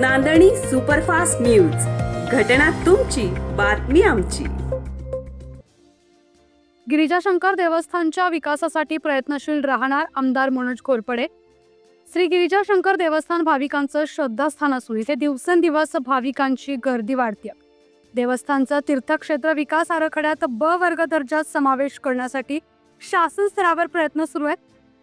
नांदणी superfast news. घटना तुमची बातमी आमची. गिरिजाशंकर देवस्थानच्या विकासासाठी प्रयत्नशील राहणार आमदार मनोज कोरपडे श्री गिरिजाशंकर देवस्थान भाविकांचं श्रद्धास्थान असून इथे दिवसेंदिवस भाविकांची गर्दी वाढते देवस्थानचं तीर्थक्षेत्र विकास आराखड्यात ब वर्ग दर्जात समावेश करण्यासाठी शासन स्तरावर प्रयत्न सुरू आहेत.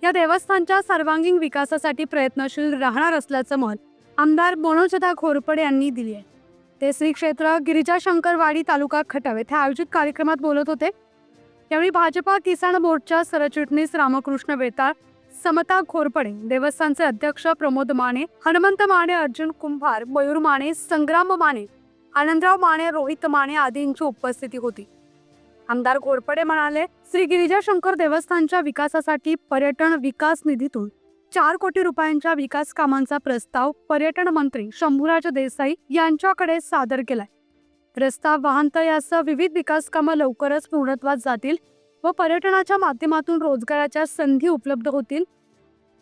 या देवस्थानच्या सर्वांगीण विकासासाठी प्रयत्नशील राहणार असल्याचं मत आमदार मनोजदा घोरपडे यांनी दिली आहे. ते श्री क्षेत्र गिरिजाशंकरवाडी तालुका खटाव येथे आयोजित कार्यक्रमात बोलत होते. यावेळी भाजपा किसान बोर्डच्या सरचिटणीस रामकृष्ण वेताळ समता घोरपडे देवस्थानचे अध्यक्ष प्रमोद माने हनुमंत माने अर्जुन कुंभार मयूर माने संग्राम माने आनंदराव माने रोहित माने आदींची उपस्थिती होती. आमदार घोरपडे म्हणाले श्री गिरिजाशंकर देवस्थानच्या विकासासाठी पर्यटन विकास निधीतून चार कोटी रुपयांच्या विकास कामांचा प्रस्ताव पर्यटन मंत्री शंभूराज देसाई यांच्याकडे सादर केलाय. रस्ता वाहनतळ यासह विविध विकास कामं लवकरच पूर्णत्वात जातील व पर्यटनाच्या माध्यमातून रोजगाराच्या संधी उपलब्ध होतील.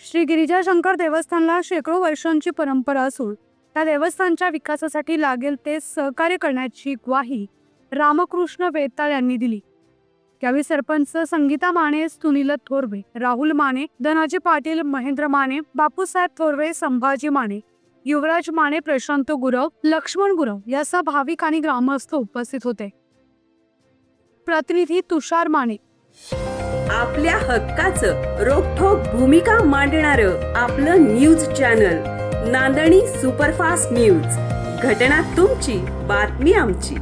श्री गिरिजाशंकर देवस्थानला शेकडो वर्षांची परंपरा असून त्या देवस्थानच्या विकासासाठी लागेल ते सहकार्य करण्याची ग्वाही रामकृष्ण वेताळ यांनी दिली. यावेळी सरपंच संगीता माने सुनील थोरवे राहुल माने धनाजी पाटील महेंद्र माने बापूसाहेब थोरवे संभाजी माने युवराज माने प्रशांत गुरव लक्ष्मण गुरव यासह भाविक आणि ग्रामस्थ उपस्थित होते. प्रतिनिधी तुषार माने. आपल्या हक्काचं रोखोक भूमिका मांडणार आपलं न्यूज चॅनल नांदणी सुपरफास्ट न्यूज. घटना तुमची बातमी आमची.